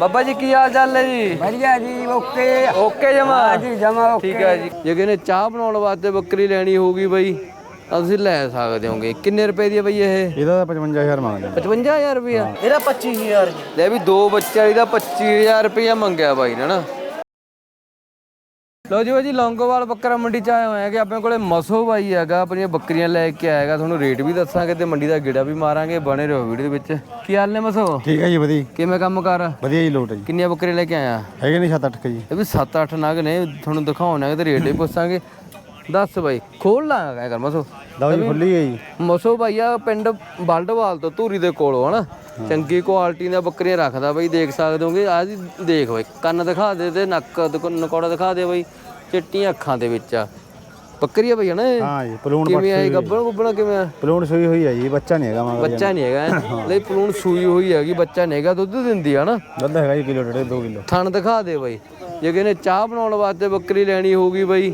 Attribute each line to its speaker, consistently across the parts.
Speaker 1: ਬਾਬਾ ਜੀ ਕੀ ਹਾਲ ਚਾਲ ਹੈ ਜੀ?
Speaker 2: ਵਧੀਆ ਜੀ ਓਕੇ।
Speaker 1: ਓਕੇ ਜਮਾ?
Speaker 2: ਹਾਂ ਜੀ ਜਮਾ ਓਕੇ।
Speaker 1: ਠੀਕ ਹੈ ਜੀ। ਜੇ ਕਿਨੇ ਚਾਹ ਬਣਾਉਣ ਵਾਸਤੇ ਬੱਕਰੀ ਲੈਣੀ ਹੋਊਗੀ ਬਈ ਤਾਂ ਤੁਸੀਂ ਲੈ ਸਕਦੇ ਹੋਗੇ। ਕਿੰਨੇ ਰੁਪਏ ਦੀ ਹੈ ਬਈ ਇਹ?
Speaker 3: ਇਹਦਾ ਤਾਂ 55000 ਮੰਗਦੇ
Speaker 1: 55000 ਰੁਪਇਆ?
Speaker 2: ਇਹਦਾ 25000 ਜੀ
Speaker 1: ਲੈ ਵੀ ਦੋ ਬੱਚੇ ਵਾਲੀ ਦਾ 25000 ਰੁਪਇਆ ਮੰਗਿਆ ਬਾਈ ਨੇ ਨਾ ਲੋ ਜੀ ਜੀ ਲੌਂਗੋਵਾਲ ਬੱਕਰਾ ਮੰਡੀ ਚ ਆਏ ਹੋਏ ਕਿ ਆਪਣੇ ਕੋਲੇ ਮਸੋ ਬਾਈ ਹੈਗਾ ਆਪਣੀਆਂ ਬੱਕਰੀਆਂ ਲੈ ਕੇ ਆਏਗਾ। ਤੁਹਾਨੂੰ ਰੇਟ ਵੀ ਦੱਸਾਂਗੇ ਤੇ ਮੰਡੀ ਦਾ ਗੇੜਾ ਵੀ ਮਾਰਾਂਗੇ ਬਣੇ ਰਹੋ ਵੀਡੀਓ ਦੇ ਵਿੱਚ। ਕੀ ਹਾਲ ਨੇ ਮਸੋ?
Speaker 3: ਠੀਕ ਹੈ ਜੀ ਵਧੀਆ।
Speaker 1: ਕਿਵੇਂ ਕੰਮ ਕਰ?
Speaker 3: ਵਧੀਆ ਜੀ ਲੋਟ ਹੈ ਜੀ।
Speaker 1: ਕਿੰਨੀਆਂ ਬੱਕਰੀਆਂ ਲੈ ਕੇ ਆਇਆ
Speaker 3: ਹੈਗੇ ਨਹੀਂ 7-8 ਜੀ।
Speaker 1: ਇਹ ਵੀ 7-8 ਨਗ ਨੇ ਤੁਹਾਨੂੰ ਦਿਖਾਉਣਾ ਤੇ ਰੇਟ ਵੀ ਪੁੱਛਾਂਗੇ। ਦੱਸ ਬਾਈ ਖੋਲ ਲਾਂਗਾ ਕਰ ਮਸੋ।
Speaker 3: ਲਓ ਜੀ ਖੁੱਲੀ ਹੈ ਜੀ।
Speaker 1: ਮਸੋ ਭਾਈਆ ਪਿੰਡ ਬਲਡਵਾਲ ਤੋਂ ਧੂਰੀ ਦੇ ਕੋਲੋਂ ਹਨਾ? ਚੰਗੀ ਕੁਆਲਿਟੀ ਦੀਆਂ ਬੱਕਰੀਆਂ ਰੱਖਦਾ ਬਾਈ ਦੇਖ ਸਕਦੇ ਹੋਗੇ ਆ ਜੀ ਦੇਖ ਬਾਈ ਕੰਨ ਦਿਖਾ ਦੇ ਤੇ ਨੱਕ ਨਕੌੜਾ ਦਿਖਾ ਦੇ ਬਾਈ ਚਿੱਟੀਆਂ ਅੱਖਾਂ ਦੇ ਵਿੱਚ ਆ। ਬੱਕਰੀ ਆ ਬਈ ਹਨਾ?
Speaker 3: ਹਾਂ ਜੀ ਪਲੂਣ
Speaker 1: ਕਿਵੇਂ ਆਈ ਗੱਬਣ ਗੁੱਬਣਾ ਕਿਵੇਂ ਆ?
Speaker 3: ਪਲੂਣ ਸੂਈ ਹੋਈ ਹੈ ਜੀ ਬੱਚਾ ਨਹੀਂ ਹੈਗਾ ਮਗਰ
Speaker 1: ਬੱਚਾ ਨਹੀਂ ਹੈਗਾ। ਲਈ ਪਲੂਣ ਸੂਈ ਹੋਈ ਹੈਗੀ ਬੱਚਾ ਨਹੀਂ ਹੈਗਾ ਦੁੱਧ ਦਿੰਦੀ ਆ ਨਾ
Speaker 3: ਦੁੱਧ ਹੈਗਾ ਜੀ ਕਿਲੋ ਡੇਢ 2 ਕਿਲੋ।
Speaker 1: ਥਣ ਦਿਖਾ ਦੇ ਬਾਈ ਜੇ ਕਿਨੇ ਚਾਹ ਬਣਾਉਣ ਵਾਸਤੇ ਬੱਕਰੀ ਲੈਣੀ ਹੋਊਗੀ ਬਾਈ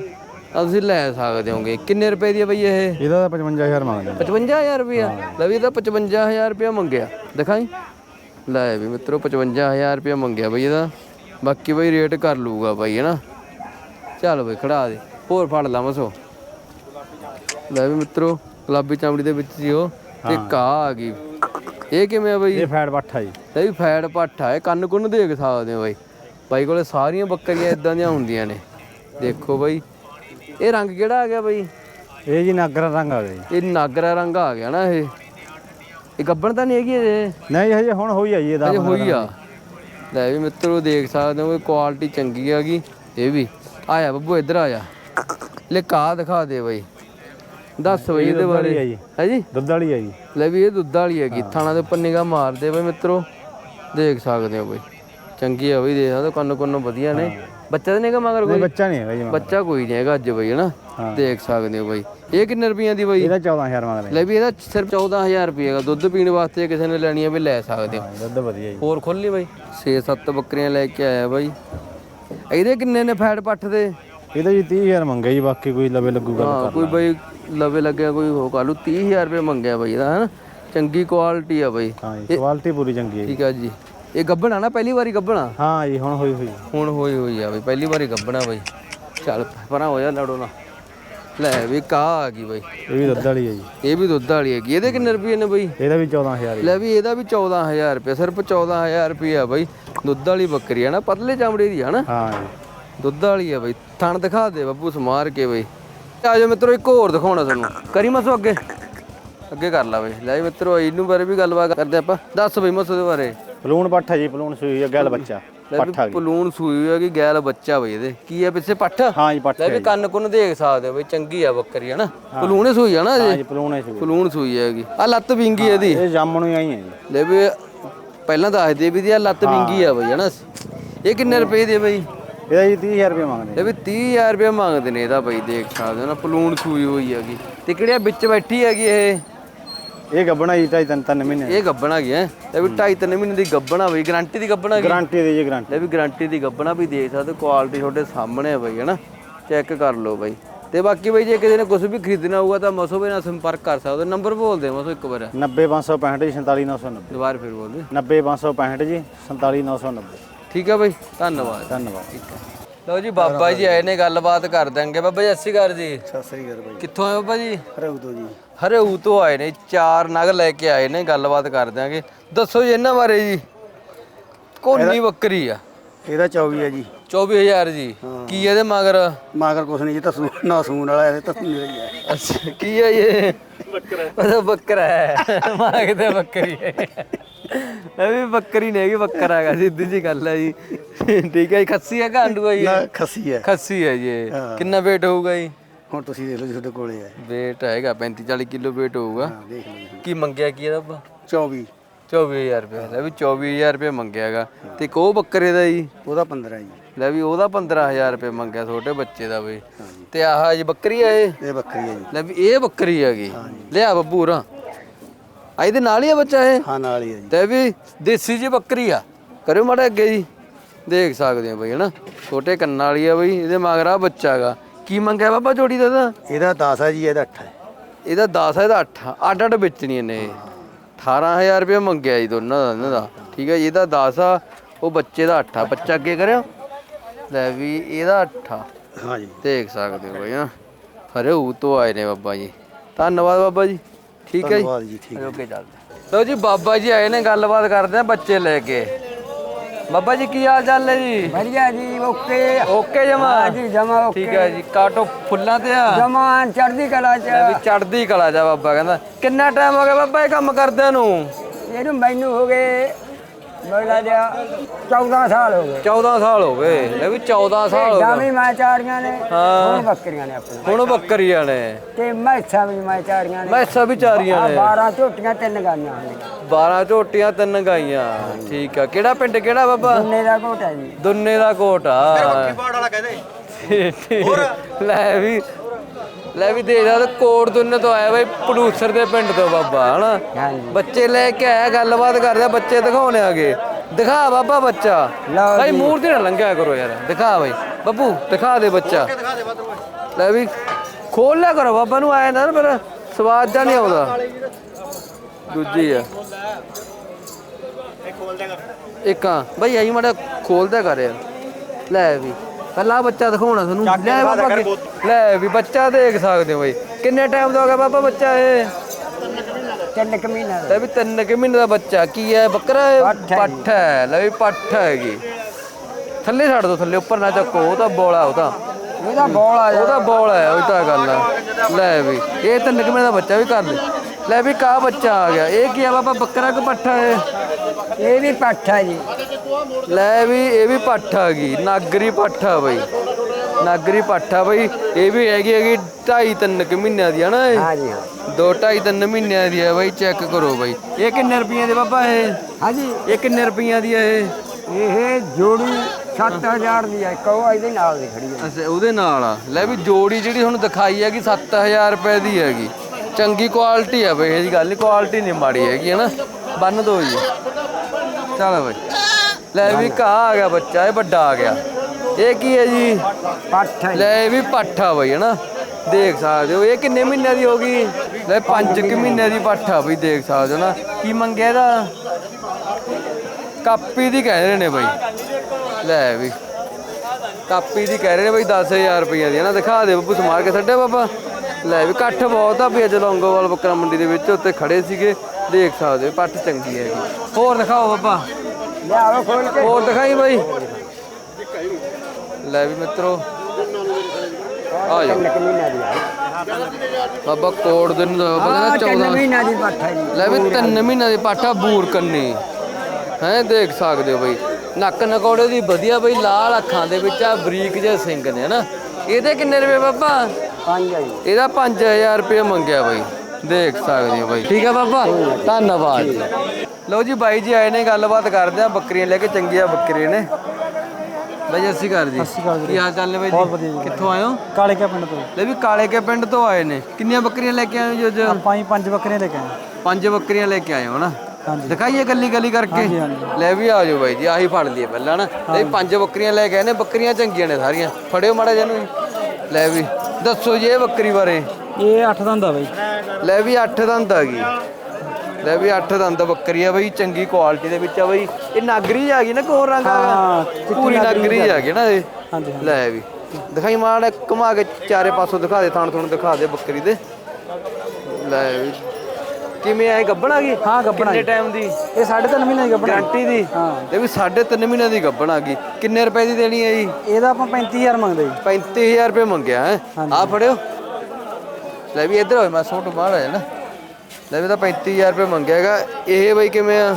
Speaker 1: ਤਾਂ ਤੁਸੀਂ ਲੈ ਸਕਦੇ ਹੋਗੇ। ਕਿੰਨੇ ਰੁਪਏ ਦੀ ਹੈ ਬਈ ਇਹ?
Speaker 3: ਇਹਦਾ ਤਾਂ 55000 ਮੰਗਦੇ
Speaker 1: 55000 ਰੁਪਇਆ ਲੈ ਵੀ ਇਹਦਾ 55000 ਰੁਪਇਆ ਮੰਗਿਆ। ਦਿਖਾਈ। ਲੈ ਵੀ ਮਿੱਤਰੋ 55000 ਰੁਪਇਆ ਮੰਗਿਆ ਬਈ ਇਹਦਾ। ਬਾਕੀ ਬਈ ਰੇਟ ਕਰ ਲੂਗਾ ਬਾਈ ਹੈਨਾ ਚੱਲ ਬਈ ਖੜਾ ਦੇ। ਹੋਰ ਫੜ ਲਾ ਮਸੋ। ਲੈ ਵੀ ਮਿੱਤਰੋ ਗੁਲਾਬੀ ਚਮੜੀ ਦੇ ਵਿੱਚ ਸੀ ਉਹ। ਤੇ ਕਾ ਆ ਗਈ। ਇਹ ਕਿਵੇਂ ਆ ਬਈ?
Speaker 3: ਇਹ ਫੈਟ ਪੱਠਾ ਜੀ।
Speaker 1: ਇਹ ਵੀ ਫੈਟ ਪੱਠਾ ਹੈ ਕੰਨ ਕੁੰਨ ਦੇਖ ਸਕਦੇ ਹੋ ਬਾਈ। ਬਾਈ ਕੋਲੇ ਸਾਰੀਆਂ ਬੱਕਰੀਆਂ ਇਦਾਂ ਦੀਆਂ ਹੁੰਦੀਆਂ ਨੇ। ਦੇਖੋ ਬਾਈ। ਇਹ ਰੰਗ ਕਿਹੜਾ ਆ ਗਿਆ ਬਾਈ?
Speaker 3: ਇਹ ਜੀ ਨਾਗਰਾ ਰੰਗ ਆ ਗਿਆ
Speaker 1: ਇਹ ਨਾਗਰਾ ਰੰਗ ਆ ਗਿਆ ਨਾ ਇਹ। ਇਹ ਗੱਬਣ ਤਾਂ ਨਹੀਂ ਹੈਗੀ ਇਹ
Speaker 3: ਨਹੀਂ ਹਜੇ ਹੁਣ ਹੋਈ ਹੈ ਜੀ ਇਹਦਾ
Speaker 1: ਅਜੇ ਹੋਈ ਆ। ਲੈ ਵੀ ਮਿੱਤਰੋ ਦੇਖ ਸਕਦੇ ਹੋ ਕੁਆਲਿਟੀ ਚੰਗੀ ਹੈਗੀ ਇਹ ਵੀ। ਆਇਆ ਬੱਬੂ ਇੱਧਰ ਆ ਜਾ ਲੈ ਕਾ ਦਿਖਾ ਦੇ ਬਾਈ। ਦੱਸ ਬਈ ਇਹਦੇ ਬਾਰੇ।
Speaker 3: ਹੈ ਜੀ? ਦੁੱਧ ਵਾਲੀ ਹੈ ਜੀ।
Speaker 1: ਲੈ ਵੀ ਇਹ ਦੁੱਧ ਵਾਲੀ ਹੈਗੀ ਥਾਣਾ ਦੇ ਉੱਪਰ ਨਿਗਾਹ ਮਾਰਦੇ ਬਈ ਮਿੱਤਰੋ। ਦੇਖ ਸਕਦੇ ਹੋ ਬਈ। ਚੰਗੀ ਆ ਬਈ ਦੇਖ ਸਕਦੇ ਕੰਨ ਕੁੰਨ ਵਧੀਆ ਨੇ। ਬੱਚਾ ਤਾਂ ਨਹੀਂਗਾ ਮਗਰ ਕੋਈ?
Speaker 3: ਬੱਚਾ ਨਹੀਂ ਹੈਗਾ ਜੀ ਮਗਰ।
Speaker 1: ਬੱਚਾ ਕੋਈ ਨਹੀਂ ਹੈਗਾ ਅੱਜ ਬਈ ਹਨਾ? ਦੇਖ ਸਕਦੇ ਹੋ ਬਈ। ਇਹ ਕਿੰਨੇ ਰੁਪਈਆਂ ਦੀ ਬਈ?
Speaker 3: ਇਹਦਾ 14000 ਮੰਗਦੇ
Speaker 1: ਲੈ ਵੀ ਇਹਦਾ ਸਿਰਫ 14000 ਰੁਪਏ ਦਾ ਦੁੱਧ ਪੀਣ ਵਾਸਤੇ ਕਿਸੇ ਨੇ ਲੈਣੀ ਆ ਵੀ ਲੈ ਸਕਦੇ ਹੋ।
Speaker 3: ਹਾਂ ਦੁੱਧ ਵਧੀਆ ਜੀ।
Speaker 1: ਹੋਰ ਖੋਲੀ ਬਾਈ। 6-7 ਬੱਕਰੀਆਂ ਲੈ ਕੇ ਆਇਆ ਬਾਈ। ਇਹਦੇ ਕਿੰਨੇ ਨੇ ਫੈਟ ਪੱਠ ਦੇ?
Speaker 3: ਇਹਦਾ ਜੀ 30000 ਮੰਗਿਆ ਜੀ ਬਾਕੀ ਕੋਈ ਲਵੇ ਲੱਗੂਗਾ
Speaker 1: ਹਾਂ ਕੋਈ ਬਾਈ ਲਵੇ ਲੱਗਿਆ ਕੋਈ ਹੋ ਕਾਲੂ 30000 ਰੁਪਏ ਮੰਗਿਆ ਬਾਈ ਇਹਦਾ ਹਨਾ? ਚੰਗੀ ਕੁਆਲਿਟੀ ਆ ਬਾਈ।
Speaker 3: ਹਾਂ ਜੀ ਕੁਆਲਿਟੀ ਪੂਰੀ ਚੰਗੀ ਹੈ ਜੀ।
Speaker 1: ਠੀਕ ਆ ਜੀ। ਇਹ ਗੱਬਣਾ ਨਾ ਪਹਿਲੀ ਵਾਰੀ ਗੱਬਣਾ
Speaker 3: ਹਾਂ ਜੀ ਹੁਣ ਹੋਈ ਹੋਈ
Speaker 1: ਹੁਣ ਹੋਈ ਹੋਈ ਆ ਬਾਈ ਪਹਿਲੀ ਵਾਰੀ ਗੱਬਣਾ ਬਾਈ। ਚੱਲ ਪਰਾਂ ਹੋ ਜਾ ਲੜੋ ਨਾ। ਲੈ ਵੀ ਕਾ ਆ ਗਈ ਬਾਈ।
Speaker 3: ਇਹ ਵੀ ਦੁੱਧ ਵਾਲੀ ਹੈ ਜੀ।
Speaker 1: ਇਹ ਵੀ ਦੁੱਧ ਵਾਲੀ ਹੈਗੀ। ਇਹਦੇ ਕਿੰਨੇ ਰੁਪਏ ਨੇ ਬਾਈ?
Speaker 3: ਇਹਦਾ ਵੀ 14000 ਜੀ।
Speaker 1: ਲੈ ਵੀ ਇਹਦਾ ਵੀ 14000 ਰੁਪਏ ਸਿਰਫ 14000 ਰੁਪਏ ਆ ਬਾਈ। ਦੁੱਧ ਵਾਲੀ ਬੱਕਰੀ ਆ ਨਾ ਪਤਲੇ ਚਮੜੇ ਦੀ ਆ ਨਾ।
Speaker 3: ਹਾਂ ਜੀ।
Speaker 1: ਦੁੱਧ ਵਾਲੀ ਆ ਬਈ। ਥਣ ਦਿਖਾ ਦੇ ਬੱਬੂ ਸਮਾਰ ਕੇ ਬਈ। ਆ ਜਾਓ ਮਿੱਤਰੋ ਇੱਕ ਹੋਰ ਦਿਖਾਉਣਾ ਤੁਹਾਨੂੰ। ਕਰੀ ਮਸੋ ਅੱਗੇ। ਅੱਗੇ ਕਰ ਲਾ ਬਈ। ਲੈ ਮਿੱਤਰੋ ਇਹਨੂੰ ਬਾਰੇ ਵੀ ਗੱਲਬਾਤ ਕਰਦੇ ਆਪਾਂ। ਦੱਸ ਬਈ ਮਸੋ ਦੇ ਬਾਰੇ।
Speaker 3: ਪਲੂਣ ਪੱਠਾ ਜੀ ਪਲੂਣ ਸੂਈ ਹੈ ਗੱਲ ਬੱਚਾ
Speaker 1: ਲੈ ਵੀ
Speaker 3: ਪੱਠਾ
Speaker 1: ਪਲੂਣ ਸੂਈ ਹੋਈ ਆ ਕਿ ਗੈਲ ਬੱਚਾ ਬਈ ਇਹਦੇ। ਕੀ ਆ ਪਿੱਛੇ ਪੱਠ?
Speaker 3: ਹਾਂ ਜੀ ਪੱਠਾ
Speaker 1: ਲੈ ਵੀ ਕੰਨ ਕੁੰਨ ਦੇਖ ਸਕਦੇ ਹੋ ਬਈ ਚੰਗੀ ਆ ਬੱਕਰੀ ਹਨਾ? ਪਲੂਣੇ ਸੂਈ ਆ ਨਾ
Speaker 3: ਹਾਂ
Speaker 1: ਅਜੇ
Speaker 3: ਜੀ ਪਲੂਣ ਹੈ ਸੂਈ।
Speaker 1: ਪਲੂਣ ਸੂਈ ਹੈਗੀ। ਆ ਲੱਤ ਵਿੰਗੀ ਇਹਦੀ।
Speaker 3: ਇਹ ਜਾਮਣ ਨੂੰ ਆਈ ਹੈ ਜੀ।
Speaker 1: ਲੈ ਵੀ ਪਹਿਲਾਂ ਦੱਸ ਦੇ ਵੀ ਦੀ ਆ ਲੱਤ ਵਿੰਗੀ ਆ ਬਈ ਹਨਾ? ਇਹ ਕਿੰਨੇ ਰੁਪਏ ਦੀ ਆ ਬਈ?
Speaker 3: ਇਹਦਾ ਜੀ 30000 ਰੁਪਏ ਮੰਗਦੇ
Speaker 1: ਇਹ ਵੀ 30000 ਰੁਪਏ ਮੰਗਦੇ ਨੇ ਇਹਦਾ ਬਈ ਦੇਖ ਸਕਦੇ ਹੋ ਨਾ ਪਲੂਣ ਸੂਈ ਹੋਈ ਹੈਗੀ। ਤੇ ਕਿਹੜਿਆ ਵਿੱਚ ਬੈਠੀ ਹੈਗੀ ਇਹ?
Speaker 3: ਇਹ ਗੱਬਣਾ ਜੀ ਢਾਈ ਤਿੰਨ ਤਿੰਨ ਮਹੀਨੇ।
Speaker 1: ਇਹ ਗੱਬਣਾ ਗਈ ਹੈ? ਇਹ ਵੀ 2.5 3 ਮਹੀਨੇ ਦੀ ਗੱਬਣਾ ਬਈ ਗਾਰੰਟੀ ਦੀ ਗੱਬਣਾ
Speaker 3: ਗਾਰੰਟੀ ਦੇ ਜੀ ਗਾਰੰਟੀ
Speaker 1: ਇਹ ਵੀ ਗਾਰੰਟੀ ਦੀ ਗੱਬਣਾ ਵੀ ਦੇਖ ਸਕਦੇ ਕੁਆਲਿਟੀ ਤੁਹਾਡੇ ਸਾਹਮਣੇ ਹੈ ਬਈ ਹਨਾ? ਚੈੱਕ ਕਰ ਲਓ ਬਈ। ਤੇ ਬਾਕੀ ਬਈ ਜੇ ਕਿਸੇ ਨੇ ਕੁਝ ਵੀ ਖਰੀਦਣਾ ਹੋਊਗਾ ਤਾਂ ਮਸੋ ਬਈ ਨਾਲ ਸੰਪਰਕ ਕਰ ਸਕਦੇ ਨੰਬਰ ਬੋਲ ਦੇ ਮਸੋ ਇੱਕ ਵਾਰ।
Speaker 3: 90565 ਜੀ 47990
Speaker 1: ਦੁਬਾਰਾ ਫਿਰ ਬੋਲ ਦੇ
Speaker 3: 90565 ਜੀ 47990
Speaker 1: ਠੀਕ ਹੈ ਬਈ ਧੰਨਵਾਦ।
Speaker 3: ਧੰਨਵਾਦ।
Speaker 1: ਠੀਕ ਹੈ। ਲਓ ਜੀ ਬਾਬਾ ਜੀ ਆਏ ਨੇ ਗੱਲਬਾਤ ਕਰ ਦਾਂਗੇ ਬਾਬਾ ਜੀ ਅੱਸੀ ਕਰ ਜੀ।
Speaker 3: ਸਤਿ ਸ੍ਰੀ ਅਕਾਲ ਬਾਈ।
Speaker 1: ਕਿੱਥੋਂ ਆਏ ਬਾਬਾ ਜੀ?
Speaker 3: ਰਹੂ ਤੋਂ ਜੀ।
Speaker 1: ਹਰਿਊ ਤੋਂ ਆਏ ਨੇ ਚਾਰ ਨਗ ਲੈ ਕੇ ਆਏ ਨੇ ਗੱਲਬਾਤ ਕਰ ਦਿਆਂਗੇ। ਦੱਸੋ ਜੀ ਇਹਨਾਂ ਬਾਰੇ ਜੀ ਕੋਨੀ ਬੱਕਰੀ ਆ।
Speaker 2: ਇਹਦਾ 24 ਹੈ ਜੀ।
Speaker 1: 24000 ਜੀ। ਕੀ ਇਹਦੇ ਮਗਰ?
Speaker 2: ਮਾਗਰ ਕੁਛ ਨਹੀਂ ਜੀ ਤਾਂ ਸੂ- ਨਾ ਸੂਣ ਵਾਲਾ ਇਹਦੇ ਤਾਂ ਨਹੀਂ ਹੈ
Speaker 1: ਅੱਛਾ ਕੀ ਹੈ ਇਹ? ਬੱਕਰਾ। ਬੱਕਰਾ ਹੈ। ਮਾਗ ਤੇ ਬੱਕਰੀ ਹੈ। ਇਹ ਵੀ ਬੱਕਰੀ ਨਹੀਂ ਹੈਗੀ ਬੱਕਰਾ ਹੈਗਾ ਸਿੱਧੀ ਜੀ ਗੱਲ ਹੈ ਜੀ। ਠੀਕ ਹੈ ਜੀ ਖੱਸੀ ਹੈ ਕਾਂਡੂ ਹੈ ਜੀ
Speaker 2: ਨਾ ਖੱਸੀ ਹੈ।
Speaker 1: ਖੱਸੀ ਹੈ ਜੀ। ਕਿੰਨਾ weight ਹੋਊਗਾ ਜੀ?
Speaker 2: ਹੁਣ ਤੁਸੀਂ ਦੇਖ ਲਓ ਜੀ ਤੁਹਾਡੇ ਕੋਲੇ ਹੈ।
Speaker 1: weight ਹੈਗਾ 35 40 ਕਿਲੋ weight ਹੋਊਗਾ।
Speaker 2: ਹਾਂ ਦੇਖ ਲਓ ਜੀ।
Speaker 1: ਕੀ ਮੰਗਿਆ ਕੀ ਇਹਦਾ ਆਪਾਂ?
Speaker 2: 24
Speaker 1: 24000 ਰੁਪਏ ਲੈ ਵੀ 24000 ਰੁਪਏ ਮੰਗਿਆਗਾ ਤੇ ਕੋ ਬੱਕਰੇ ਦਾ ਜੀ?
Speaker 2: ਉਹਦਾ 15 ਜੀ।
Speaker 1: ਲੈ ਵੀ ਉਹਦਾ 15000 ਰੁਪਏ ਮੰਗਿਆ ਛੋਟੇ ਬੱਚੇ ਦਾ ਬਈ ਤੇ ਆਹ ਜੀ ਬੱਕਰੀ ਆ ਇਹ?
Speaker 2: ਇਹ ਬੱਕਰੀ ਹੈ ਜੀ।
Speaker 1: ਲੈ ਵੀ ਇਹ ਬੱਕਰੀ ਹੈਗੀ। ਲਿਆ ਬੱਬੂ ਰਾਂ ਆ ਇਹਦੇ ਨਾਲ ਹੀ ਆ ਬੱਚਾ ਇਹ?
Speaker 2: ਹਾਂ ਨਾਲ ਹੀ ਹੈ ਜੀ।
Speaker 1: ਤੇ ਵੀ ਦੇਸੀ ਜੀ ਬੱਕਰੀ ਆ। ਕਰਿਓ ਮਾੜਾ ਅੱਗੇ ਜੀ। ਦੇਖ ਸਕਦੇ ਆ ਬਈ ਹਨਾ? ਛੋਟੇ ਕੰਨਾਂ ਵਾਲੀ ਆ ਬਈ ਇਹਦੇ ਮਗਰ ਆ ਬੱਚਾ ਹੈਗਾ। ਕੀ ਮੰਗਿਆ ਬਾਬਾ ਜੋੜੀ ਦਾ ਇਹਦਾ?
Speaker 2: ਇਹਦਾ 10 ਹੈ ਜੀ ਇਹਦਾ 8 ਹੈ
Speaker 1: ਇਹਦਾ 10 ਹੈ ਇਹਦਾ 8 ਅੱਡ ਅੱਡ ਵੇਚਣੀ ਇਹਨੇ। 18000 ਰੁਪਏ ਮੰਗਿਆ ਜੀ ਦੋਨਾਂ ਦਾ ਇਹਨਾਂ ਦਾ। ਠੀਕ ਹੈ ਇਹਦਾ 10 ਆ ਉਹ ਬੱਚੇ ਦਾ 8 ਆ। ਬੱਚਾ ਅੱਗੇ ਕਰਿਓ। ਲੈ ਵੀ ਇਹਦਾ 8 ਆ।
Speaker 2: ਹਾਂ ਜੀ।
Speaker 1: ਦੇਖ ਸਕਦੇ ਹੋ ਬਈ ਹਾਂ ਹਰਿਊ ਤੋਂ ਆਏ ਨੇ ਬਾਬਾ ਜੀ। ਧੰਨਵਾਦ ਬਾਬਾ ਜੀ। ਠੀਕ ਹੈ ਜੀ?
Speaker 2: ਠੀਕ
Speaker 1: ਓਕੇ ਚੱਲਦੇ ਲਓ ਜੀ ਬਾਬਾ ਜੀ ਆਏ ਨੇ ਗੱਲਬਾਤ ਕਰਦੇ ਆ ਬੱਚੇ ਲੈ ਕੇ। ਬਾਬਾ ਜੀ ਕੀ ਹਾਲ ਚਾਲ ਹੈ ਜੀ?
Speaker 4: ਵਧੀਆ ਜੀ ਓਕੇ।
Speaker 1: ਓਕੇ ਜਮਾ?
Speaker 4: ਜੀ ਜਮਾ ਓਕੇ।
Speaker 1: ਠੀਕ ਹੈ ਜੀ ਕਾਟੋ ਫੁੱਲਾਂ ਤੇ ਆ?
Speaker 4: ਜਮਾ ਚੜਦੀ ਕਲਾ ਚ।
Speaker 1: ਵੀ ਚੜਦੀ ਕਲਾ ਜਾ ਬਾਬਾ ਕਹਿੰਦਾ। ਕਿੰਨਾ ਟਾਈਮ ਹੋ ਗਿਆ ਬਾਬਾ ਇਹ ਕੰਮ ਕਰਦਿਆਂ ਨੂੰ?
Speaker 4: ਇਹਨੂੰ ਮੈਨੂੰ ਹੋ ਗਏ ਜਿਹਾ 14 ਸਾਲ ਹੋ ਗਏ।
Speaker 1: 14 ਸਾਲ ਹੋ ਗਏ। ਲੈ ਵੀ 14 ਸਾਲ ਹੋ
Speaker 4: ਜਾਮੀ
Speaker 1: ਗਏ
Speaker 4: ਮੈਂ ਚਾਰੀਆਂ ਨੇ
Speaker 1: ਹਾਂ।
Speaker 4: ਹੁਣ ਬੱਕਰੀਆਂ ਨੇ ਆਪਣੇ
Speaker 1: ਹੁਣ ਬੱਕਰੀਆਂ ਨੇ।
Speaker 4: ਤੇ ਮੈਸਾਂ ਵੀ ਮੈਂ ਚਾਰੀਆਂ ਨੇ।
Speaker 1: ਮੈਸਾਂ ਵੀ ਚਾਰੀਆਂ ਨੇ।
Speaker 4: 12 ਝੋਟੀਆਂ ਤਿੰਨ ਗਾਈਆਂ ਨੇ।
Speaker 1: 12 ਝੋਟੀਆਂ ਤਿੰਨ ਗਾਈਆਂ। ਠੀਕ ਆ। ਕਿਹੜਾ ਪਿੰਡ ਕਿਹੜਾ ਬਾਬਾ?
Speaker 4: ਦੁੰਨੇ ਦਾ ਘੋਟਾ ਜੀ।
Speaker 1: ਦੁੰਨੇ ਦਾ ਕੋਟ ਆ। ਲੈ ਵੀ ਲੈ ਵੀ ਦੇ ਦਾ ਕੋਟ ਦੁੰਨੇ ਤੋਂ ਆਇਆ ਬਈ ਪ੍ਰੋਡਿਊਸਰ ਦੇ ਪਿੰਡ ਤੋਂ ਬਾਬਾ ਹਨਾ?
Speaker 4: ਹਾਂਜੀ।
Speaker 1: ਬੱਚੇ ਲੈ ਕੇ ਆਇਆ ਗੱਲਬਾਤ ਕਰਦੇ ਬੱਚੇ ਦਿਖਾਉਣੇ ਆਗੇ। ਦਿਖਾ ਬਾਬਾ ਬੱਚਾ।
Speaker 4: ਲਓ
Speaker 1: ਭਾਈ
Speaker 4: ਜੀ।
Speaker 1: ਮੂਰਤੀ ਨਾ ਲੰਘਿਆ ਕਰੋ ਯਾਰ ਦਿਖਾ ਬਾਈ। ਬੱਬੂ ਦਿਖਾ ਦੇ ਬੱਚਾ। ਲੈ ਵੀ ਖੋਲ ਲਿਆ ਕਰੋ ਬਾਬਾ ਨੂੰ ਆਇਆ ਨਾ ਪਰ ਸਵਾਦ ਜਾਂ ਨਹੀਂ ਆਉਂਦਾ। ਦੂਜੀ ਆ। ਇੱਕ ਆ। ਬਈ ਆਈ ਮਾੜਾ ਖੋਲਦਾ ਕਰ ਯਾਰ। ਲੈ ਵੀ। ਪਹਿਲਾ ਬੱਚਾ ਦਿਖਾਉਣਾ ਤੁਹਾਨੂੰ। ਲੈ ਬਾਬਾ। ਲੈ ਵੀ ਬੱਚਾ ਦੇਖ ਸਕਦੇ ਹੋ ਬਈ। ਕਿੰਨੇ ਟਾਈਮ ਦਾ ਹੋ ਗਿਆ ਬਾਬਾ ਬੱਚਾ ਇਹ?
Speaker 4: ਤਿੰਨ ਕੁ ਮਹੀਨਾ
Speaker 1: ਲੈ ਵੀ ਤਿੰਨ ਕਿ ਮਹੀਨੇ ਦਾ ਬੱਚਾ। ਕੀ ਹੈ? ਬੱਕਰਾ ਹੈ?
Speaker 4: ਪੱਠ ਹੈ
Speaker 1: ਪੱਠ ਹੈ। ਲੈ ਵੀ ਪੱਠ ਹੈਗੀ ਥੱਲੇ ਛੱਡ ਦੋ ਥੱਲੇ ਉੱਪਰ ਨਾ ਚੱਕੋ। ਉਹ ਤਾਂ ਬੋਲਾ ਉਹ ਤਾਂ।
Speaker 4: ਇਹਦਾ ਬੋਲ ਆ
Speaker 1: ਉਹਦਾ ਬੋਲ ਹੈ ਉਹ ਤਾਂ ਗੱਲ ਹੈ ਲੈ ਵੀ ਇਹ ਤਿੰਨ ਕਿ ਮਹੀਨੇ ਦਾ ਬੱਚਾ ਵੀ ਕਰ ਲੈ ਲੈ ਵੀ ਕਾ ਬੱਚਾ ਆ ਗਿਆ। ਇਹ ਕੀ ਆ ਬਾਬਾ ਬੱਕਰਾ ਕਿ ਪੱਠਾ ਹੈ
Speaker 4: ਇਹ ਵੀ ਪੱਠਾ ਜੀ।
Speaker 1: ਲੈ ਵੀ ਇਹ ਵੀ ਪੱਠ ਗਈ ਨਾਗਰੀ ਪੱਠ ਬਈ। ਨਾਗਰੀ ਪੱਠ ਬਈ। ਇਹ ਵੀ ਹੈਗੀ ਹੈਗੀ 2.5 3 ਕਿ ਮਹੀਨਿਆਂ ਦੀ ਹੈ ਨਾ ਇਹ
Speaker 4: ਹਾਂ।
Speaker 1: ਦੋ 2.5 3 ਮਹੀਨਿਆਂ ਦੀ ਹੈ ਬਈ ਚੈੱਕ ਕਰੋ ਬਈ। ਇਹ ਕਿੰਨੇ ਰੁਪਈਆਂ ਦੇ ਬਾਬਾ ਇਹ?
Speaker 4: ਹਾਂ ਜੀ
Speaker 1: ਇਹ ਕਿੰਨੇ ਰੁਪਈਆਂ ਦੀ ਹੈ ਇਹ?
Speaker 4: ਇਹ ਜੋੜੀ 7000 ਦੀ ਹੈ ਕਹੋ ਇਹਦੇ ਨਾਲ ਦੀ ਖੜੀ ਹੈ
Speaker 1: ਅੱਛਾ ਉਹਦੇ ਨਾਲ ਆ। ਲੈ ਵੀ ਜੋੜੀ ਜਿਹੜੀ ਹੁਣ ਦਿਖਾਈ ਹੈਗੀ 7000 ਰੁਪਏ ਦੀ ਹੈਗੀ। ਚੰਗੀ ਕੁਆਲਿਟੀ ਆ ਬਈ ਇਹਦੀ ਗੱਲ ਨਹੀਂ ਕੁਆਲਿਟੀ ਨਹੀਂ ਮਾੜੀ ਹੈਗੀ ਹੈ ਨਾ ਬੰਨ ਦੋ ਜੀ। ਚਲੋ ਬਈ। ਲੈ ਵੀ ਕਾ ਆ ਗਿਆ ਬੱਚਾ ਇਹ ਵੱਡਾ ਆ ਗਿਆ। ਇਹ ਕੀ ਹੈ ਜੀ?
Speaker 4: ਪੱਠਾ
Speaker 1: ਲੈ ਇਹ ਵੀ ਪਾਠਾ ਬਈ ਹੈ ਨਾ ਦੇਖ ਸਕਦੇ ਹੋ ਇਹ ਕਿੰਨੇ ਮਹੀਨਿਆਂ ਦੀ ਹੋ ਗਈ? ਲੈ 5 ਕਿ ਮਹੀਨਿਆਂ ਦੀ ਪਾਠਾ ਬਈ ਦੇਖ ਸਕਦੇ ਹੋ ਨਾ। ਕੀ ਮੰਗਿਆ ਇਹਦਾ? ਕਾਪੀ ਦੀ ਕਹਿ ਰਹੇ ਨੇ ਬਈ। ਲੈ ਵੀ। ਕਾਪੀ ਦੀ ਕਹਿ ਰਹੇ ਨੇ ਬਈ 10000 ਰੁਪਈਆ ਦੀ ਹੈ ਨਾ ਦਿਖਾ ਦੇ ਬੱਬੂ ਸਮਾਰ ਕੇ ਛੱਡਿਆ ਬਾਬਾ। ਲੈ ਵੀ ਇਕੱਠ ਬਹੁਤ ਆ ਵੀ ਅੱਜ ਲੌਂਗੋਵਾਲ ਬੱਕਰਾ ਮੰਡੀ ਦੇ ਵਿੱਚ ਉੱਤੇ ਖੜੇ ਸੀਗੇ ਦੇਖ ਸਕਦੇ ਹੋ ਪੱਠ ਚੰਗੀ ਹੈਗੀ ਹੋਰ ਦਿਖਾਓ ਬਾਬਾ।
Speaker 4: ਲਿਆਓ ਖੋਲ ਕੇ
Speaker 1: ਹੋਰ ਦਿਖਾਈ ਬਾਈ। ਲੈ ਵੀ ਮਿੱਤਰੋ ਆ ਜਾ
Speaker 4: ਮਹੀਨਾ
Speaker 1: ਬਾਬਾ ਕੋੜ ਦਿਨ ਦਾ ਬਾਬਾ
Speaker 4: ਹਾਂ
Speaker 1: ਕਹਿੰਦਾ
Speaker 4: ਤਿੰਨ
Speaker 1: 14
Speaker 4: ਮਹੀਨਾ ਦੀ ਪੱਠਾ ਜੀ।
Speaker 1: ਲੈ ਵੀ ਤਿੰਨ ਮਹੀਨਿਆਂ ਦੀ ਪਾਠਾ ਬੂਰ ਕੰਨੀ। ਹੈ ਦੇਖ ਸਕਦੇ ਹੋ ਬਈ। ਨੱਕ ਨਕੌੜੇ ਦੀ ਵਧੀਆ ਬਈ ਲਾਲ ਅੱਖਾਂ ਦੇ ਵਿੱਚ ਆ ਬਰੀਕ ਜਿਹੇ ਸਿੰਘ ਨੇ ਹਨਾ। ਇਹਦੇ ਕਿੰਨੇ ਰੁਪਏ ਬਾਬਾ? ਇਹਦਾ 5000 ਰੁਪਏ ਮੰਗਿਆ ਬਾਈ। ਦੇਖ ਸਕਦੇ ਹੋ ਬਾਈ। ਠੀਕ ਹੈ ਬਾਬਾ? ਧੰਨਵਾਦ। ਲਓ ਜੀ ਬਾਈ ਜੀ ਆਏ ਨੇ ਗੱਲਬਾਤ ਕਰਦੇ ਆ ਬੱਕਰੀਆਂ ਲੈ ਕੇ ਚੰਗੀਆਂ ਬੱਕਰੀਆਂ ਨੇ। ਬਾਈ ਸ਼੍ਰੀ ਅਕਾਲ ਜੀ। ਕੀ ਹਾਲ ਚਾਲ ਨੇ ਬਾਈ
Speaker 3: ਜੀ।
Speaker 1: ਕਿੱਥੋਂ ਆਏ ਹੋ?
Speaker 3: ਕਾਲੇ ਕਾ ਪਿੰਡ ਤੋਂ।
Speaker 1: ਲੈ ਵੀ ਕਾਲੇ ਕੇ ਪਿੰਡ ਤੋਂ ਆਏ ਨੇ। ਕਿੰਨੀਆਂ ਬੱਕਰੀਆਂ ਲੈ ਕੇ ਆਏ ਹੋ ਜੀ
Speaker 3: ਆਪਾਂ ਹੀ ਪੰਜ ਬੱਕਰੇ ਲੈ ਕੇ ਆਏ।
Speaker 1: ਪੰਜ ਬੱਕਰੀਆਂ ਲੈ ਕੇ ਆਏ ਹੋ ਨਾ? ਦਿਖਾਈਏ ਗੱਲੀ ਗੱਲੀ ਕਰਕੇ। ਲੈ ਵੀ ਆ ਜਾਓ ਬਾਈ ਜੀ ਆਹੀ ਫੜ ਲਈਏ ਪਹਿਲਾਂ ਨਾ। ਇਹ ਪੰਜ ਬੱਕਰੀਆਂ ਲੈ ਕੇ ਆਏ ਨੇ ਬੱਕਰੀਆਂ ਚੰਗੀਆਂ ਨੇ ਸਾਰੀਆਂ। ਫੜਿਓ ਮਾੜਾ ਜਿਹਾ ਨੂੰ ਲੈ ਵੀ। ਦੱਸੋ ਜੀ ਇਹ ਬੱਕਰੀ ਬਾਰੇ।
Speaker 3: ਇਹ 8 ਦੰਦ ਆ ਬਾਈ।
Speaker 1: ਲੈ ਵੀ 8 ਦੰਦ ਆ ਗਈ। ਲੈ ਵੀ 8 ਦੰਦ ਬੱਕਰੀ ਆ ਬਈ ਚੰਗੀ ਕੁਆਲਿਟੀ ਦੇ ਵਿੱਚ ਆ ਬਈ। ਇਹ ਨਾਗਰੀ ਆ ਗਈ ਨਾ ਕੋਰ ਰੰਗ ਆ ਗਿਆ? ਪੂਰੀ
Speaker 3: ਨਾਗਰੀ
Speaker 1: ਆ ਗਈ ਨਾ ਇਹ।
Speaker 3: ਹਾਂਜੀ।
Speaker 1: ਲੈ ਵੀ। ਦਿਖਾਈ ਮਾੜਾ ਘੁਮਾ ਕੇ ਚਾਰੇ ਪਾਸੋਂ ਦਿਖਾ ਦੇ ਥਾਣ ਥੁਣ ਦਿਖਾ ਦੇ ਬੱਕਰੀ ਦੇ। ਲੈ ਵੀ। ਕਿਵੇਂ ਆਏ? ਗੱਬਣ ਆ ਗਈ?
Speaker 3: ਹਾਂ, ਗੱਭਣ ਆ
Speaker 1: ਕਿੰਨੇ। ਟਾਈਮ ਦੀ?
Speaker 3: ਇਹ 3.5 ਮਹੀਨੇ ਦੀ ਗੱਭਣ ਆ।
Speaker 1: ਗਾਰੰਟੀ ਦੀ?
Speaker 3: ਹਾਂ।
Speaker 1: ਇਹ ਵੀ 3.5 ਮਹੀਨਿਆਂ ਦੀ ਗੱਬਣ ਆ ਗਈ। ਕਿੰਨੇ ਰੁਪਏ ਦੀ ਦੇਣੀ ਹੈ ਜੀ?
Speaker 3: ਇਹਦਾ ਆਪਾਂ 35000 ਮੰਗਦੇ ਜੀ।
Speaker 1: 35000 ਰੁਪਏ ਮੰਗਿਆ ਹੈ। ਆ ਫੜਿਓ। ਲੈ ਵੀ ਇੱਧਰ ਹੋਏ ਮੈਂ ਸੋਟ ਬਾਹਰ ਆ ਜਾਣਾ। ਲੈ ਵੀ ਤਾਂ 35000 ਰੁਪਏ ਮੰਗਿਆ ਹੈਗਾ। ਇਹ ਬਈ ਕਿਵੇਂ ਆ?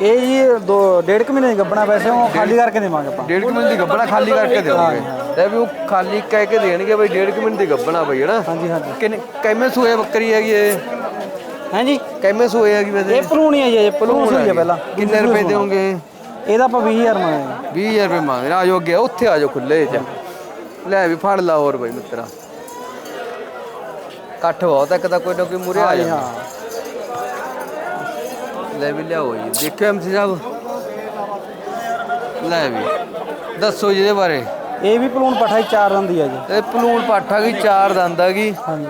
Speaker 3: ਇਹ ਜੀ ਦੋ ਡੇਢ ਕੁ ਮਹੀਨੇ ਦੀ ਗੱਭਣਾ ਵੈਸੇ ਉਹ ਖਾਲੀ ਕਰਕੇ ਦੇਵਾਂਗੇ ਆਪਾਂ।
Speaker 1: ਡੇਢ ਕੁ ਮਿੰਟ ਦੀ ਗੱਬਣਾ ਖਾਲੀ ਕਰਕੇ ਦਿਓਗੇ ਲੈ ਵੀ ਉਹ ਖਾਲੀ ਕਹਿ ਕੇ ਦੇਣਗੇ ਬਈ ਡੇਢ ਕੁ ਮਿੰਟ ਦੀ ਗੱਬਣਾ ਬਈ ਹਨਾ?
Speaker 3: ਹਾਂਜੀ ਹਾਂਜੀ।
Speaker 1: ਕਿੰਨੇ ਕਿੰਨੇ ਸੂਏ ਬੱਕਰੀ ਹੈਗੀ ਇਹ?
Speaker 3: ਹਾਂਜੀ।
Speaker 1: ਕਿੰਨੇ ਸੂਏ ਹੈਗੀ ਵੈਸੇ?
Speaker 3: ਇਹ ਪਲੂਣੀ ਹੈ ਜੀ ਪਲੂਣ ਹੋਈ ਹੈ ਪਹਿਲਾਂ।
Speaker 1: ਕਿੰਨੇ ਰੁਪਏ ਦੇਵੋਗੇ
Speaker 3: ਇਹਦਾ ਆਪਾਂ 20000 ਮੰਗਦੇ
Speaker 1: 20000 ਰੁਪਏ ਮੰਗ ਰਹੇ ਆ ਜਾਓ ਅੱਗੇ ਉੱਥੇ ਆ ਜਾਓ ਖੁੱਲੇ ਚ। ਲੈ ਵੀ ਫੜ ਲਾ ਹੋਰ ਬਈ ਮਿੱਤਰਾ। ਇਕੱਠ ਬਹੁਤ ਇੱਕ ਤਾਂ ਕੋਈ ਨਾ ਕੋਈ ਮੂਰੇ ਆ ਜਾਂਦਾ।
Speaker 3: ਹਾਂ
Speaker 1: ਲੈ ਵੀ ਲਿਆਓ ਜੀ। ਦੇਖਿਓ ਐਮਸੀ ਸਾਹਿਬ। ਲੈ ਵੀ। ਦੱਸੋ ਜੀ ਇਹਦੇ ਬਾਰੇ।
Speaker 3: ਇਹ ਵੀ ਪਲੂਣ ਪਠਾ ਹੀ ਚਾਰ ਦੰਦ ਆ ਜੀ।
Speaker 1: ਇਹ ਪਲੂਣ ਪਾਠਾ ਕੀ ਚਾਰ ਦੰਦ ਆ ਗਈ
Speaker 3: ਹਾਂਜੀ।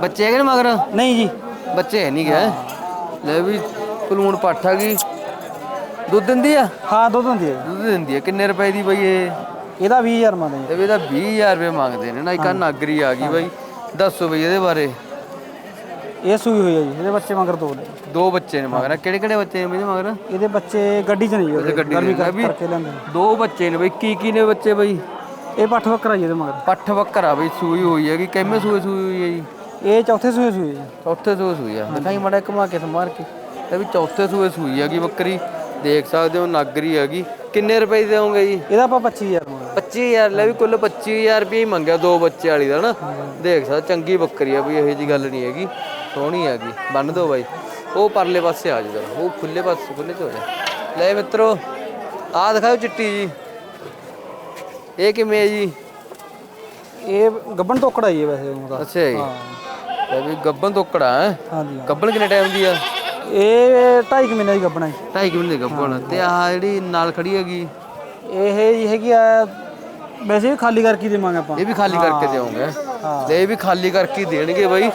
Speaker 1: ਬੱਚੇ ਹੈਗੇ ਨੇ ਮਗਰ?
Speaker 3: ਨਹੀਂ ਜੀ।
Speaker 1: ਬੱਚੇ ਹੈ ਨਹੀਂ ਗਏ ਲੈ ਵੀ ਪਲੂਣ ਪਾਠਾ ਕੀ ਦੁੱਧ ਦਿੰਦੀ ਆ?
Speaker 3: ਹਾਂ ਦੁੱਧ ਹੁੰਦੀ ਹੈ
Speaker 1: ਦੁੱਧ ਦਿੰਦੀ ਆ। ਕਿੰਨੇ ਰੁਪਏ ਦੀ ਬਈ ਇਹ?
Speaker 3: ਇਹਦਾ 20000 ਮੰਗਦੇ
Speaker 1: ਤੇ ਵੀ ਇਹਦਾ 20000 ਰੁਪਏ ਮੰਗਦੇ ਨੇ ਨਾ ਇੱਕ ਆਹ ਨਾਗਰੀ ਆ ਗਈ ਬਈ। ਦੱਸੋ ਬਈ ਇਹਦੇ ਬਾਰੇ।
Speaker 3: ਇਹ ਸੂਈ ਹੋਈ ਹੈ ਜੀ ਇਹਦੇ ਬੱਚੇ ਮਗਰ ਦੋ ਨੇ।
Speaker 1: ਦੋ ਬੱਚੇ ਨੇ ਮਗਰ। ਕਿਹੜੇ ਕਿਹੜੇ ਬੱਚੇ ਨੇ ਬਈ ਇਹਦੇ ਮਗਰ?
Speaker 3: ਇਹਦੇ ਬੱਚੇ ਗੱਡੀ 'ਚ ਨਹੀਂ ਜੀ
Speaker 1: ਗੱਡੀ
Speaker 3: ਗਰਮੀ
Speaker 1: ਵੀ
Speaker 3: ਕਰਕੇ ਲੈਂਦੇ ਨੇ।
Speaker 1: ਦੋ ਬੱਚੇ ਨੇ ਬਈ। ਕੀ ਕੀ ਨੇ ਬੱਚੇ ਬਈ?
Speaker 3: ਇਹ ਪੱਠ ਬੱਕਰਾ ਜੀ ਇਹਦੇ ਮਗਰ।
Speaker 1: ਪੱਠ ਬੱਕਰਾ ਬਈ ਸੂਈ ਹੋਈ ਹੈਗੀ। ਕਿੰਨੇ ਸੂਏ ਸੂਈ ਹੋਈ ਹੈ ਜੀ?
Speaker 3: ਇਹ ਚੌਥੇ ਸੂਏ ਸੂਈ ਹੈ ਜੀ।
Speaker 1: ਚੌਥੇ ਸੂਏ ਸੂਈ ਆ। ਦਿਖਾਈ ਮੜਾ ਘੁਮਾ ਕੇ ਸਮਾਰ ਕੇ। ਇਹ ਵੀ ਚੌਥੇ ਸੂਏ ਸੂਈ ਹੈਗੀ ਬੱਕਰੀ। ਦੇਖ ਸਕਦੇ ਹੋ ਨਾਗਰੀ ਹੈਗੀ ਕਿੰਨੇ ਰੁਪਏ ਦੀ ਦੇਵੋਗੇ ਜੀ?
Speaker 3: ਇਹਦਾ ਆਪਾਂ 25000 ਮੰਗਦੇ
Speaker 1: 25000 ਲੈ ਵੀ ਕੁੱਲ 25000 ਰੁਪਏ ਹੀ ਮੰਗਿਆ ਦੋ ਬੱਚੇ ਵਾਲੀ ਦਾ ਨਾ। ਦੇਖ ਸਕਦੇ ਚੰਗੀ ਬੱਕਰੀ ਆ ਵੀ ਇਹੋ ਜੀ ਗੱਲ ਨਹੀਂ ਹੈਗੀ। ਸੋਹਣੀ ਹੈਗੀ ਬੰਨ ਦੋ ਬਾਈ। ਉਹ ਪਰਲੇ ਪਾਸੇ ਆ ਜਾ ਉਹ ਖੁੱਲੇ ਪਾਸੇ ਖੁੱਲੇ ਚ ਹੋ ਜਾ। ਲੈ ਮਿੱਤਰੋ ਆਹ ਦਿਖਾਓ ਚਿੱਟੀ ਜੀ। ਇਹ ਕਿਵੇਂ ਹੈ ਜੀ?
Speaker 3: ਇਹ ਗੱਬਣ ਤੋਕੜਾ ਜੀ ਇਹ ਵੈਸੇ ਉਹਦਾ
Speaker 1: ਅੱਛਾ ਜੀ। ਲੈ ਵੀ ਗੱਬਨ ਤੋਕੜਾ ਹੈ।
Speaker 3: ਹਾਂਜੀ ਹਾਂ।
Speaker 1: ਗੱਬਨ ਕਿੰਨੇ ਟਾਈਮ ਦੀ ਆ?
Speaker 3: ਇਹ 2.5 ਮਹੀਨੇ ਦੀ ਗੱਬਣਾ ਜੀ।
Speaker 1: ਢਾਈ ਕੁ ਮਹੀਨੇ ਦੀ ਗੱਬਨ ਤੇ ਆਹ ਜਿਹੜੀ ਨਾਲ ਖੜੀ ਹੈਗੀ?
Speaker 3: ਇਹ ਜੀ ਹੈਗੀ ਆ ਵੈਸੇ ਵੀ ਖਾਲੀ ਕਰਕੇ ਹੀ ਦੇਵਾਂਗੇ ਆਪਾਂ।
Speaker 1: ਇਹ ਵੀ ਖਾਲੀ ਕਰਕੇ ਦੇਵਾਂਗੇ ਤੇ ਇਹ ਵੀ ਖਾਲੀ ਕਰਕੇ ਹੀ ਦੇਣਗੇ ਬਾਈ।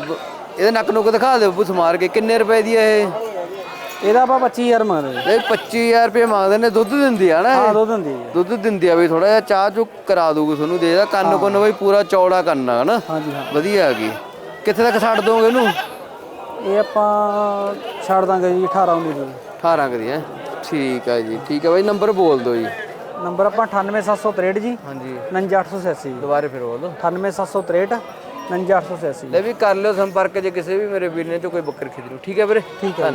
Speaker 1: ਬ- ਇਹਦੇ ਨੱਕ ਨੁੱਕ ਦਿਖਾ ਦਿਓ ਬੁੱਸ ਮਾਰ ਕੇ ਕਿੰਨੇ ਰੁਪਏ ਦੀ ਹੈ ਇਹ?
Speaker 3: ਇਹਦਾ ਆਪਾਂ 25000 ਮੰਗਦੇ
Speaker 1: ਇਹ 25000 ਰੁਪਏ ਮੰਗਦੇ ਨੇ ਦੁੱਧ ਦਿੰਦੀ ਆ ਨਾ
Speaker 3: ਹਾਂ
Speaker 1: ਇਹ
Speaker 3: ਦੁੱਧ ਹੁੰਦੀ ਹੈ
Speaker 1: ਦੁੱਧ ਦਿੰਦੀ ਆ ਬਈ ਥੋੜਾ ਜਿਹਾ ਚਾਹ ਚੁ ਕਰਾ ਦੂਗਾ ਤੁਹਾਨੂੰ ਦੇ ਦਾ। ਕੰਨ ਕੁੰਨ ਬਈ ਪੂਰਾ ਚੌੜਾ ਕਰਨਾ ਹਨਾ?
Speaker 3: ਹਾਂਜੀ ਹਾਂ।
Speaker 1: ਵਧੀਆ ਹੈਗੀ। ਕਿੱਥੇ ਤੱਕ ਛੱਡ ਦੋਗੇ ਇਹਨੂੰ?
Speaker 3: ਇਹ ਆਪਾਂ ਛੱਡ ਦਾਂਗੇ ਜੀ 18 19 ਦੀ।
Speaker 1: 18 ਕਦੀ ਹੈ। ਠੀਕ ਹੈ ਜੀ ਠੀਕ ਹੈ ਬਾਈ ਨੰਬਰ ਬੋਲ ਦਿਓ ਜੀ।
Speaker 3: ਨੰਬਰ ਆਪਾਂ 98763 ਜੀ
Speaker 1: ਹਾਂਜੀ।
Speaker 3: 59886
Speaker 1: ਦੁਬਾਰੇ ਫਿਰ ਬੋਲ ਦਿਓ।
Speaker 3: 98763 59886
Speaker 1: ਲੈ ਵੀ ਕਰ ਲਿਓ ਸੰਪਰਕ ਜੇ ਕਿਸੇ ਵੀ ਮੇਰੇ ਵੀਰ ਨੇ ਚੋਂ ਕੋਈ ਬੱਕਰੀ ਖਰੀਦਣੀ ਠੀਕ ਹੈ ਵੀਰੇ? ਠੀਕ ਹੈ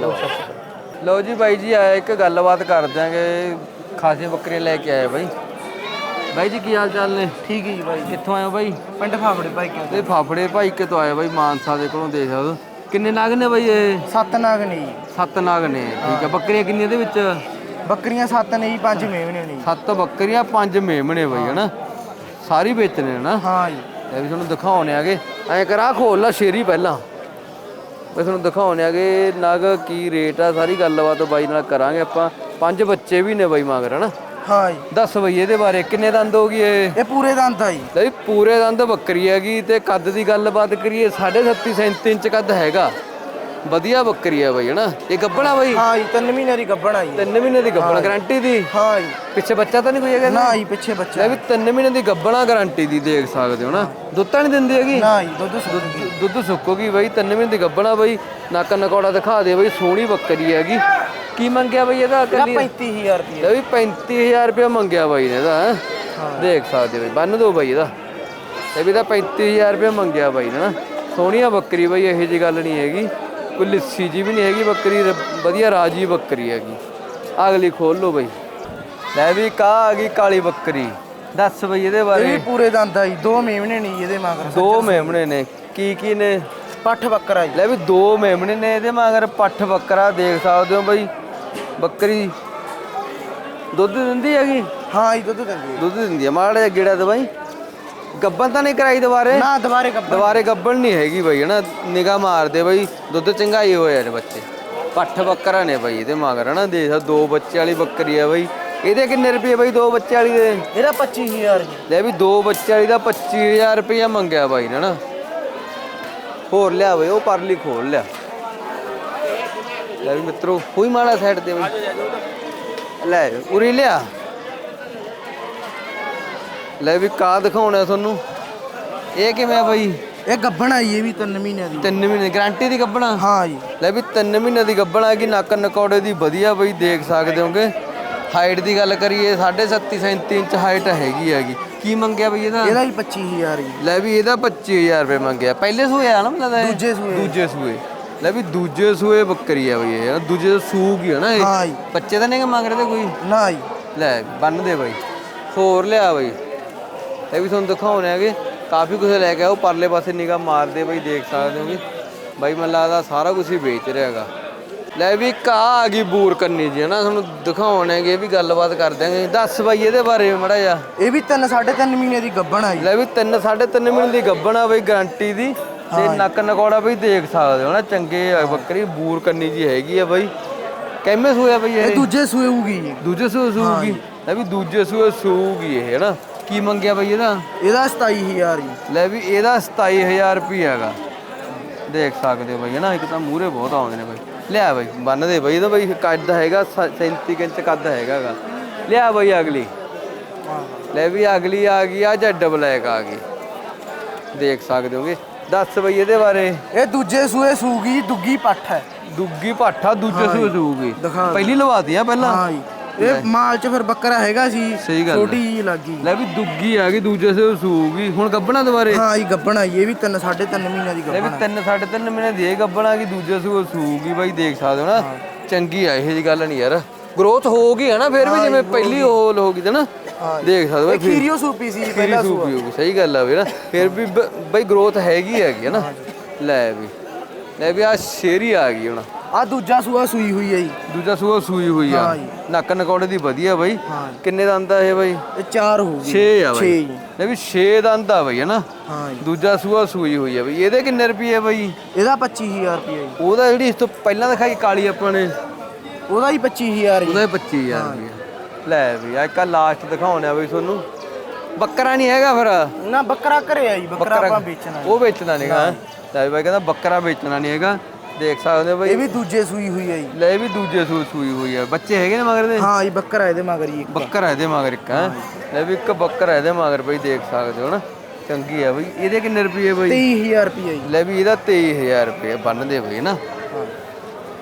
Speaker 1: ਲਓ ਜੀ ਬਾਈ ਜੀ ਆਇਆ ਇੱਕ ਗੱਲਬਾਤ ਕਰ ਦਿਆਂਗੇ ਖਾਸੀਆਂ ਬੱਕਰੀਆਂ ਲੈ ਕੇ ਆਏ ਬਾਈ। ਬਾਈ ਜੀ ਕੀ ਹਾਲ ਚਾਲ ਨੇ? ਠੀਕ ਹੈ ਜੀ ਬਾਈ ਕਿੱਥੋਂ ਆਏ ਹੋ ਬਾਈ?
Speaker 3: ਪਿੰਡ ਫਾਫੜੇ ਭਾਈ ਕਿਉਂ
Speaker 1: ਤੇ ਫਾਫੜੇ ਭਾਈ ਕਿਤੋਂ ਆਏ ਬਾਈ ਮਾਨਸਾ ਦੇ ਕੋਲੋਂ ਦੇਖ ਹੋ। ਕਿੰਨੇ ਨਾਗ ਨੇ ਬਾਈ ਇਹ?
Speaker 3: ਸੱਤ ਨਾਗ ਨੇ ਜੀ।
Speaker 1: ਸੱਤ ਨਾਗ ਨੇ ਠੀਕ ਹੈ। ਬੱਕਰੀਆਂ ਕਿੰਨੀਆਂ ਦੇ ਵਿੱਚ?
Speaker 3: ਬੱਕਰੀਆਂ ਸੱਤ ਨੇ ਜੀ ਪੰਜ ਮੇਵਨੇ ਨੇ
Speaker 1: ਸੱਤ ਬੱਕਰੀਆਂ ਪੰਜ ਮੇਮਣੇ ਬਾਈ ਹਨਾ? ਸਾਰੀ ਵੇਚਣੇ ਨਾ
Speaker 3: ਹਾਂ ਜੀ।
Speaker 1: ਇਹ ਵੀ ਤੁਹਾਨੂੰ ਦਿਖਾਉਣੇ ਆਗੇ। ਐਂ ਕਰਾ ਖੋਲ ਲਾ ਸ਼ੇਰੀ ਪਹਿਲਾਂ। ਮੈਂ ਤੁਹਾਨੂੰ ਦਿਖਾਉਣੇ ਆਗੇ ਨਗ ਕੀ ਰੇਟ ਆ ਸਾਰੀ ਗੱਲਬਾਤ ਬਾਈ ਨਾਲ ਕਰਾਂਗੇ ਆਪਾਂ। ਪੰਜ ਬੱਚੇ ਵੀ ਨੇ ਬਾਈ ਮਗਰ ਹਨਾ?
Speaker 3: ਹਾਂ ਜੀ।
Speaker 1: ਦੱਸ ਬਈ ਇਹਦੇ ਬਾਰੇ ਕਿੰਨੇ ਦੰਦ ਹੋਗੀ ਇਹ?
Speaker 3: ਇਹ ਪੂਰੇ ਦੰਦ ਆ ਜੀ।
Speaker 1: ਲੈ ਵੀ ਪੂਰੇ ਦੰਦ ਬੱਕਰੀ ਹੈਗੀ ਤੇ ਕੱਦ ਦੀ ਗੱਲਬਾਤ ਕਰੀਏ 37 37 ਇੰਚ ਕੱਦ ਹੈਗਾ। ਵਧੀਆ ਬੱਕਰੀ ਆ ਬਾਈ ਹਨਾ? ਇਹ ਗੱਬਣਾ ਬਾਈ?
Speaker 3: ਹਾਂ ਜੀ ਤਿੰਨ ਮਹੀਨੇ ਦੀ ਗੱਬਣ ਆ ਜੀ।
Speaker 1: ਤਿੰਨ ਮਹੀਨੇ ਦੀ ਗੱਬਣ ਗਾਰੰਟੀ ਦੀ?
Speaker 3: ਹਾਂ ਜੀ।
Speaker 1: ਪਿੱਛੇ ਬੱਚਾ ਤਾਂ ਨਹੀਂ ਕੋਈ ਹੈਗਾ
Speaker 3: ਨਾ ਜੀ ਪਿੱਛੇ ਬੱਚਾ।
Speaker 1: ਲੈ ਵੀ ਤਿੰਨ ਮਹੀਨੇ ਦੀ ਗੱਬਣਾ ਗਾਰੰਟੀ ਦੀ ਦੇਖ ਸਕਦੇ ਹੋ ਨਾ ਦੁੱਧ ਤਾਂ ਨਹੀਂ ਦਿੰਦੀ ਹੈਗੀ?
Speaker 3: ਨਾ ਜੀ ਦੁੱਧ ਸੁੱਕੀ
Speaker 1: ਦੁੱਧ ਸੁੱਕੂਗੀ ਬਾਈ ਤਿੰਨ ਮਹੀਨੇ ਦੀ ਗੱਬਣਾ ਬਾਈ। ਨੱਕ ਨਕੌੜਾ ਦਿਖਾ ਦੇ ਬਾਈ ਸੋਹਣੀ ਬੱਕਰੀ ਹੈਗੀ। ਕੀ ਮੰਗਿਆ ਬਾਈ ਇਹਦਾ? ਕੱਲੀ
Speaker 3: 35000 ਰੁਪਏ।
Speaker 1: ਲੈ ਵੀ 35000 ਰੁਪਏ ਮੰਗਿਆ ਬਾਈ ਨੇ ਇਹਦਾ ਹੈਂ। ਦੇਖ ਸਕਦੇ ਬਾਈ ਬੰਨ ਦੋ ਬਾਈ ਇਹਦਾ। ਇਹ ਵੀ ਤਾਂ 35000 ਰੁਪਏ ਮੰਗਿਆ ਬਾਈ ਨੇ ਨਾ ਸੋਹਣੀਆ ਬੱਕਰੀ ਬਾਈ ਇਹੋ ਜੀ ਗੱਲ ਨਹੀਂ ਹੈਗੀ। ਕੋਈ ਲਿੱਸੀ ਜੀ ਵੀ ਨਹੀਂ ਹੈਗੀ ਬੱਕਰੀ ਵਧੀਆ ਰਾਜੀ ਬੱਕਰੀ ਹੈਗੀ। ਅਗਲੀ ਖੋਲ ਲੋ ਬਾਈ। ਲੈ ਵੀ ਕਾ ਆ ਗਈ ਕਾਲੀ ਬੱਕਰੀ। ਦੱਸ ਬਈ ਇਹਦੇ
Speaker 3: ਇਹ
Speaker 1: ਬਾਰੇ।
Speaker 3: ਪੂਰੇ ਦੰਦ ਆ ਜੀ ਦੋ ਮੇਵਨੇ ਨੇ ਜੀ ਇਹਦੇ ਮਗਰ।
Speaker 1: ਦੋ ਮੇਮਣੇ ਨੇ। ਕੀ ਕੀ ਨੇ?
Speaker 3: ਪੱਠ ਬੱਕਰਾ ਜੀ।
Speaker 1: ਲੈ ਵੀ ਦੋ ਮੇਮਣੇ ਨੇ ਇਹਦੇ ਮਗਰ ਪੱਠ ਬੱਕਰਾ ਦੇਖ ਸਕਦੇ ਹੋ ਬਈ। ਬੱਕਰੀ ਦੁੱਧ ਦਿੰਦੀ ਹੈਗੀ?
Speaker 3: ਹਾਂ ਜੀ ਦੁੱਧ ਦਿੰਦੀ
Speaker 1: ਦੁੱਧ ਦਿੰਦੀ ਹੈ। ਮਾੜਾ ਜਿਹਾ ਗੇੜਾ ਦਵਾਈ। ਗੱਬਨ ਤਾਂ ਨਹੀਂ ਕਰਾਈ ਦੁਬਾਰੇ?
Speaker 3: ਨਾ ਦੁਬਾਰੇ ਗੱਬਣ
Speaker 1: ਦੁਬਾਰੇ ਗੱਬਨ ਨਹੀਂ ਹੈਗੀ ਬਈ ਹਨਾ? ਨਿਗਾਹ ਮਾਰਦੇ ਬਈ ਦੁੱਧ ਚੰਗਾਈ ਹੋਏ ਨੇ ਬੱਚੇ। ਪੱਠ ਬੱਕਰਾ ਨੇ ਬਈ ਇਹਦੇ ਮਗਰ ਹਨਾ? ਦੇਖ ਦੋ ਬੱਚੇ ਵਾਲੀ ਬੱਕਰੀ ਆ ਬਈ। ਇਹਦੇ ਕਿੰਨੇ ਰੁਪਏ ਬਈ ਦੋ ਬੱਚੇ ਵਾਲੀ ਦੇ?
Speaker 3: ਇਹਦਾ 25000 ਜੀ।
Speaker 1: ਲੈ ਵੀ ਦੋ ਬੱਚੇ ਵਾਲੀ ਦਾ 25000 ਰੁਪਇਆ ਮੰਗਿਆ ਬਾਈ ਨੇ ਨਾ ਹੋਰ ਲਿਆ ਬਈ ਉਹ ਪਰਲੀ ਖੋਲ ਲਿਆ। ਲੈ ਵੀ ਮਿੱਤਰੋ ਕੋਈ ਮਾੜਾ ਸਾਈਡ ਤੇ ਬਈ। ਲੈ ਉਰੀ ਲਿਆ। ਲੈ ਵੀ ਕਾ ਦਿਖਾਉਣਾ ਤੁਹਾਨੂੰ। ਇਹ ਕਿਵੇਂ ਆ ਬਾਈ?
Speaker 3: ਇਹ ਗੱਬਣ ਆ ਜੀ ਇਹ ਵੀ ਤਿੰਨ ਮਹੀਨਿਆਂ ਦੀ।
Speaker 1: ਤਿੰਨ ਮਹੀਨੇ ਗਾਰੰਟੀ ਦੀ ਗੱਬਣਾ
Speaker 3: ਹਾਂ ਜੀ।
Speaker 1: ਲੈ ਵੀ ਤਿੰਨ ਮਹੀਨੇ ਦੀ ਗੱਬਣ ਆ ਗਈ ਨੱਕ ਨਕੌੜੇ ਦੀ ਵਧੀਆ ਬਈ ਦੇਖ ਸਕਦੇ ਹੋਗੇ। ਹਾਈਟ ਦੀ ਗੱਲ ਕਰੀਏ 37 37 ਇੰਚ ਹਾਈਟ ਹੈਗੀ ਹੈਗੀ। ਕੀ ਮੰਗਿਆ ਬਈ ਇਹਦਾ?
Speaker 3: ਇਹਦਾ ਵੀ 25000 ਜੀ।
Speaker 1: ਲੈ ਵੀ ਇਹਦਾ 25000 ਰੁਪਏ ਮੰਗਿਆ। ਪਹਿਲੇ ਸੂਏ ਆ ਨਾ ਮਤਲਬ?
Speaker 3: ਦੂਜੇ ਸੂਏ।
Speaker 1: ਦੂਜੇ ਸੂਏ। ਲੈ ਵੀ ਦੂਜੇ ਸੂਏ ਬੱਕਰੀ ਆ ਬਈ ਇਹ ਦੂਜੇ ਸੂਕ ਹੀ ਆ ਨਾ ਇਹ।
Speaker 3: ਹਾਂ ਜੀ।
Speaker 1: ਬੱਚੇ ਤਾਂ ਨਹੀਂ ਮੰਗ ਰਹੇ ਤੇ ਕੋਈ?
Speaker 3: ਨਾ ਜੀ।
Speaker 1: ਲੈ ਬੰਨ ਦੇ ਬਈ। ਹੋਰ ਲਿਆ ਬਈ। ਇਹ ਵੀ ਤੁਹਾਨੂੰ ਦਿਖਾਉਣੇ ਹੈਗੇ। ਕਾਫੀ ਕੁਝ ਲੈ ਕੇ ਆਓ ਪਰਲੇ ਪਾਸੇ ਨਿਗਾਹ ਮਾਰਦੇ ਬਈ ਦੇਖ ਸਕਦੇ ਹੋਗੇ ਬਾਈ ਮੈਨੂੰ ਲੱਗਦਾ ਸਾਰਾ ਕੁਝ ਹੀ ਵੇਚ ਰਿਹਾ ਹੈਗਾ। ਲੈ ਵੀ ਕਾ ਆ ਗਈ ਬੂਰ ਕੰਨੀ ਜੀ ਨਾ ਤੁਹਾਨੂੰ ਦਿਖਾਉਣੇ ਹੈਗੇ ਇਹ ਵੀ ਗੱਲਬਾਤ ਕਰ ਦਿਆਂਗੇ। ਦੱਸ ਬਾਈ ਇਹਦੇ ਬਾਰੇ ਮੜਾ ਜਾ
Speaker 3: ਇਹ ਵੀ ਤਿੰਨ ਸਾਢੇ ਤਿੰਨ ਮਹੀਨੇ ਦੀ ਗੱਬਣ ਆ ਜੀ।
Speaker 1: ਲੈ ਵੀ 3 3.5 ਮਹੀਨੇ ਦੀ ਗੱਬਣ ਆ ਬਈ ਗਾਰੰਟੀ ਦੀ। ਤੇ ਨੱਕ ਨਕੌੜਾ ਬਈ ਦੇਖ ਸਕਦੇ ਹੋ ਨਾ ਚੰਗੇ ਬੱਕਰੀ ਬੂਰ ਕੰਨੀ ਜੀ ਹੈਗੀ ਆ ਬਈ। ਕਿੰਮੇ ਸੂਆ ਬਈ
Speaker 3: ਇਹ? ਦੂਜੇ ਸੂਏ ਹੋਊਗੀ
Speaker 1: ਦੂਜੇ ਸੂਏ ਸੂਗੀ ਲੈ ਵੀ ਦੂਜੇ ਸੂਏ ਸੂਗੀ ਇਹ ਨਾ ਕੀ ਮੰਗਿਆ ਬਈ ਇਹਦਾ?
Speaker 3: ਇਹਦਾ 27000 ਜੀ।
Speaker 1: ਲੈ ਵੀ ਇਹਦਾ 27000 ਰੁਪਏ ਹੈਗਾ। ਦੇਖ ਸਕਦੇ ਹੋ ਬਈ ਹਨਾ? ਇੱਕ ਤਾਂ ਮੂਰੇ ਬਹੁਤ ਆਉਂਦੇ ਨੇ ਬਈ। ਲਿਆ ਬਈ ਬੰਨ ਦੇ ਬਈ ਇਹਦਾ ਬਈ ਕੱਦ ਹੈਗਾ 37 ਇੰਚ ਕੱਦ ਹੈਗਾਗਾ ਲਿਆ ਬਈ ਅਗਲੀ। ਲੈ ਵੀ ਅਗਲੀ ਆ ਗਈ ਆ ਜੱਡ ਬਲੈਕ ਆ ਗਈ। ਦੇਖ ਸਕਦੇ ਹੋਗੇ। ਦੱਸ ਬਈ ਇਹਦੇ ਬਾਰੇ।
Speaker 3: ਇਹ ਦੂਜੇ ਸੂਏ ਸੂਗੀ ਦੁੱਗੀ ਪੱਠ ਹੈ।
Speaker 1: ਦੁੱਗੀ ਪਾਠਾ ਦੂਜੇ ਸੂ ਸੂਗੀ। ਪਹਿਲੀ ਲਵਾਤੀ ਆ ਪਹਿਲਾਂ?
Speaker 3: ਹਾਂ ਜੀ। ਇਹ ਮਾਲ ਚ ਫਿਰ ਬੱਕਰਾ ਹੈਗਾ ਸੀ
Speaker 1: ਸਹੀ ਗੱਲ
Speaker 3: ਛੋਟੀ ਜੀ ਲੱਗੀ।
Speaker 1: ਲੈ ਵੀ ਦੁੱਗੀ ਆ ਗਈ ਦੂਜੇ ਸੂ ਸੂਗੀ ਹੁਣ ਗੱਬਣਾ ਦੁਬਾਰੇ?
Speaker 3: ਹਾਂ ਜੀ ਗੱਬਣ ਇਹ ਵੀ 3 3.5 ਮਹੀਨਿਆਂ ਦੀ
Speaker 1: ਲੈ ਵੀ
Speaker 3: ਗੱਬਣ
Speaker 1: ਤਿੰਨ ਸਾਢੇ ਤਿੰਨ ਮਹੀਨੇ ਦੀ ਇਹ ਗੱਬਣਾ ਕੀ ਦੂਜੇ ਸੂ ਸੂਗੀ ਬਾਈ ਦੇਖ ਸਕਦੇ ਹੋ ਨਾ। ਚੰਗੀ ਆ ਇਹ ਜੀ ਗੱਲ ਨਹੀਂ ਯਾਰ। ਗਰੋਥ ਹੋ ਗਈ ਹੈ ਨਾ ਫਿਰ ਵੀ ਜਿਵੇਂ ਪਹਿਲੀ ਹੋਲ ਹੋ ਗਈ ਤੇ ਨਾ। ਦੇਖ ਸਕਦੇ ਹੋ
Speaker 3: ਇਹ ਖੀਰੀਓ ਸੂਪੀ ਸੀ ਪਹਿਲਾ
Speaker 1: ਸੂਪੀ ਸਹੀ ਗੱਲ ਆ ਵੀ ਨਾ ਫਿਰ ਵੀ ਬਈ ਗਰੋਥ ਹੈਗੀ ਹੈਗੀ ਹੈ ਨਾ ਲੈ ਵੀ ਲੈ ਵੀ ਆ ਸ਼ੇਰੀ ਆ ਗਈ ਹੁਣ।
Speaker 3: ਆ ਦੂਜਾ ਸੂਆ ਸੂਈ ਹੋਈ ਹੈ ਜੀ।
Speaker 1: ਦੂਜਾ ਸੂਆ ਸੂਈ ਹੋਈ ਆ।
Speaker 3: ਹਾਂ ਜੀ।
Speaker 1: ਨੱਕ ਨਕੌੜੇ ਦੀ ਵਧੀਆ ਬਾਈ।
Speaker 3: ਹਾਂ
Speaker 1: ਕਿੰਨੇ ਦਾ ਆਂਦਾ ਇਹ ਬਾਈ?
Speaker 3: ਇਹ ਚਾਰ ਹੋਊਗੀ
Speaker 1: 6 ਆ
Speaker 3: ਛੇ
Speaker 1: ਬਾਈ
Speaker 3: ਜੀ।
Speaker 1: ਲੈ ਵੀ 6 ਦਾ ਆਂਦਾ ਬਾਈ ਹੈ ਨਾ
Speaker 3: ਹਾਂ ਜੀ।
Speaker 1: ਦੂਜਾ ਸੂਆ ਸੂਈ ਹੋਈ ਆ ਬਈ। ਇਹਦੇ ਕਿੰਨੇ ਰੁਪਏ ਬਾਈ?
Speaker 3: ਇਹਦਾ 25000 ਰੁਪਏ ਜੀ।
Speaker 1: ਉਹਦਾ ਜਿਹੜੀ ਇਸ ਤੋਂ ਪਹਿਲਾਂ ਦਿਖਾਈ ਕਾਲੀ ਆਪਾਂ ਨੇ।
Speaker 3: ਉਹਦਾ ਹੀ 25000 ਜੀ।
Speaker 1: ਉਹਦਾ 25000 ਰੁਪਏ ਲੈ ਵੀ ਆ ਇੱਕ ਲਾਸਟ ਦਿਖਾਉਣਾ ਬਈ ਤੁਹਾਨੂੰ। ਬੱਕਰਾ ਨਹੀਂ ਹੈਗਾ ਫਿਰ?
Speaker 3: ਨਾ ਬੱਕਰਾ ਘਰੇ ਆ ਜੀ ਬੱਕਰਾ ਆਪਾਂ ਵੇਚਣਾ
Speaker 1: ਉਹ ਵੇਚਣਾ ਨਹੀਂਗਾ ਲੈ ਬਾਈ ਕਹਿੰਦਾ ਬੱਕਰਾ ਵੇਚਣਾ ਨਹੀਂ ਹੈਗਾ। ਦੇਖ ਸਕਦੇ ਹੋ
Speaker 3: ਇਹ
Speaker 1: ਬਈ
Speaker 3: ਵੀ ਦੂਜੇ ਸੂਈ ਹੋਈ ਹੈ ਜੀ।
Speaker 1: ਲੈ ਇਹ ਵੀ ਦੂਜੇ ਸੂਈ ਸੂਈ ਹੋਈ ਆ। ਬੱਚੇ ਹੈਗੇ ਨੇ ਮਗਰ ਦੇ?
Speaker 3: ਹਾਂ ਜੀ ਬੱਕਰਾ ਇਹਦੇ ਮਗਰ ਜੀ ਇੱਕ।
Speaker 1: ਬੱਕਰਾ ਇਹਦੇ ਮਗਰ ਇੱਕ ਹੈ? ਲੈ ਵੀ ਇੱਕ ਬੱਕਰਾ ਇਹਦੇ ਮਗਰ ਬਈ ਦੇਖ ਸਕਦੇ ਹੋ ਨਾ। ਚੰਗੀ ਆ ਬਈ। ਇਹਦੇ ਕਿੰਨੇ ਰੁਪਏ ਬਈ?
Speaker 3: 23000 ਰੁਪਏ ਜੀ।
Speaker 1: ਲੈ ਵੀ ਇਹਦਾ 23000 ਰੁਪਏ ਬੰਨਦੇ ਬਈ ਨਾ।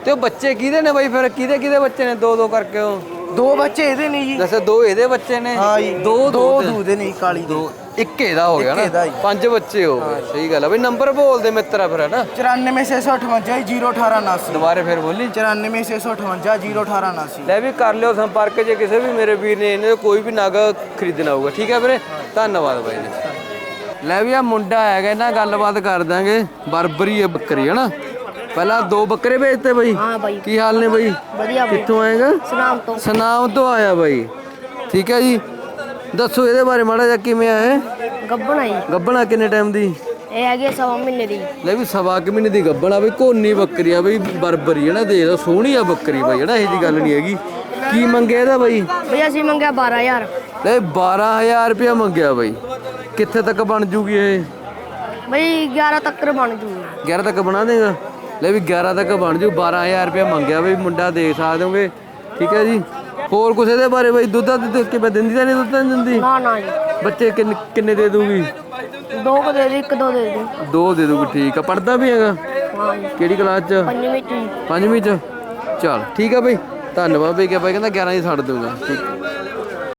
Speaker 1: ਤੇ ਉਹ ਬੱਚੇ ਕਿਹਦੇ ਨੇ ਬਈ ਫਿਰ? ਕਿਹਦੇ ਕਿਹਦੇ ਬੱਚੇ ਨੇ? ਦੋ ਦੋ ਕਰਕੇ ਉਹ।
Speaker 3: ਦੋ ਬੱਚੇ ਇਹਦੇ ਨੇ ਜੀ।
Speaker 1: ਦੱਸੇ ਦੋ ਇਹਦੇ ਬੱਚੇ ਨੇ?
Speaker 3: ਹਾਂ ਜੀ
Speaker 1: ਦੋ
Speaker 3: ਦੋ
Speaker 1: ਦੋ
Speaker 3: ਦੂਦੇ ਨੇ ਜੀ, ਕਾਲੀ ਦੇ।
Speaker 1: ਦੋ ਇੱਕ ਇਹਦਾ ਹੋ ਗਿਆ
Speaker 3: ਇੱਕ
Speaker 1: ਨਾ
Speaker 3: ਹੀ।
Speaker 1: ਪੰਜ ਬੱਚੇ ਹੋ ਗਏ। ਸਹੀ ਗੱਲ ਆ। ਬਈ ਨੰਬਰ ਬੋਲਦੇ ਮਿੱਤਰਾ ਫਿਰ ਨਾ
Speaker 3: 94658 ਜੀ 01879
Speaker 1: ਦੁਬਾਰੇ ਫਿਰ ਬੋਲੀ।
Speaker 3: 94658 01879
Speaker 1: ਲੈ ਵੀ ਕਰ ਲਿਓ ਸੰਪਰਕ ਜੇ ਕਿਸੇ ਵੀ ਮੇਰੇ ਵੀਰ ਨੇ ਇਹਨੇ ਕੋਈ ਵੀ ਨਗ ਖਰੀਦਣਾ ਹੋਊਗਾ। ਠੀਕ ਹੈ ਵੀਰੇ? ਧੰਨਵਾਦ ਬਾਈ ਜੀ। ਲੈ ਵੀ ਆ ਮੁੰਡਾ ਹੈਗਾ ਇਹਨਾਂ ਗੱਲਬਾਤ ਕਰ ਦਾਂਗੇ। ਬਰਬਰੀ ਹੈ ਬੱਕਰੀ ਹੈ ਨਾ ਪਹਿਲਾਂ ਦੋ ਬੱਕਰੇ ਵੇਚਤੇ ਬਾਈ।
Speaker 5: ਹਾਂ ਬਾਈ।
Speaker 1: ਕੀ ਹਾਲ ਨੇ ਬਾਈ?
Speaker 5: ਵਧੀਆ ਬਾਈ।
Speaker 1: ਕਿੱਥੋਂ ਆਏਗਾ?
Speaker 5: ਸਨਾਮ ਤੋਂ।
Speaker 1: ਸਨਾਮ ਤੋਂ ਆਇਆ ਬਾਈ। ਠੀਕ ਹੈ ਜੀ। ਦੱਸੋ ਇਹਦੇ ਬਾਰੇ ਮਾੜਾ ਜਿਹਾ ਕਿਵੇਂ ਆਇਆ
Speaker 5: ਗੱਬਣਾ ਜੀ।
Speaker 1: ਗੱਬਣਾ ਕਿੰਨੇ ਟਾਈਮ ਦੀ?
Speaker 5: ਇਹ ਹੈਗੀ ਆ ਸਵਾ ਮਹੀਨੇ ਦੀ।
Speaker 1: ਲੈ ਵੀ ਸਵਾ ਕੁ ਮਹੀਨੇ ਦੀ ਗੱਬਣਾ ਬਈ ਕੋਨੀ ਬੱਕਰੀ ਆ ਬਈ ਬਰਬਰੀ ਹੈ ਨਾ ਦੇਖ ਲਓ ਸੋਹਣੀ ਆ ਬੱਕਰੀ ਬਾਈ ਇਹ ਜੀ ਗੱਲ ਨਹੀਂ ਹੈਗੀ। ਕੀ ਮੰਗਿਆ ਇਹਦਾ ਬਾਈ?
Speaker 5: ਬਈ ਅਸੀਂ ਮੰਗਿਆ 12000
Speaker 1: ਲੈ 12000 ਰੁਪਇਆ ਮੰਗਿਆ ਬਾਈ। ਕਿੱਥੇ ਤੱਕ ਬਣ ਜੂਗੀ ਇਹ?
Speaker 5: ਬਈ 11 ਤੱਕ ਬਣ ਜੂਗੀ।
Speaker 1: 11 ਤੱਕ ਬਣਾ ਦੇਗਾ? ਲੈ ਵੀ 11 ਤੱਕ ਬਣ ਜੂ 12000 ਰੁਪਇਆ ਮੰਗਿਆ ਬਈ ਮੁੰਡਾ ਦੇ ਸਕਦੇ ਹੋਗੇ। ਠੀਕ ਹੈ ਜੀ? ਹੋਰ ਕੁਛ ਇਹਦੇ ਬਾਰੇ ਬਈ? ਦੁੱਧ ਦੁੱਧ ਕਿਵੇਂ ਦਿੰਦੀ ਤਾਂ ਨਹੀਂ ਦੁੱਧ ਤਾਂ ਨਹੀਂ ਦਿੰਦੀ।
Speaker 5: ਨਾ ਨਾ ਜੀ।
Speaker 1: ਬੱਚੇ ਕਿੰਨੇ ਕਿੰਨੇ ਦੇ ਦੂਗੀ
Speaker 5: ਦੋ ਕੁ ਦੇ ਦੇ ਇੱਕ ਦੋ ਦੇ ਦੇ।
Speaker 1: ਦੋ ਦੇ ਦੂਗੀ ਠੀਕ ਆ। ਪੜਦਾ ਵੀ ਹੈਗਾ?
Speaker 5: ਹਾਂ ਜੀ।
Speaker 1: ਕਿਹੜੀ ਕਲਾਸ ਚ?
Speaker 5: ਪੰਜਵੀਂ ਚ ਜੀ।
Speaker 1: ਪੰਜਵੀਂ ਚ? ਚਲ ਠੀਕ ਆ ਬਈ। ਧੰਨਵਾਦ ਬਈ ਕਿ ਬਾਈ ਕਹਿੰਦਾ 11 ਹੀ ਛੱਡ ਦੂੰਗਾ ਠੀਕ।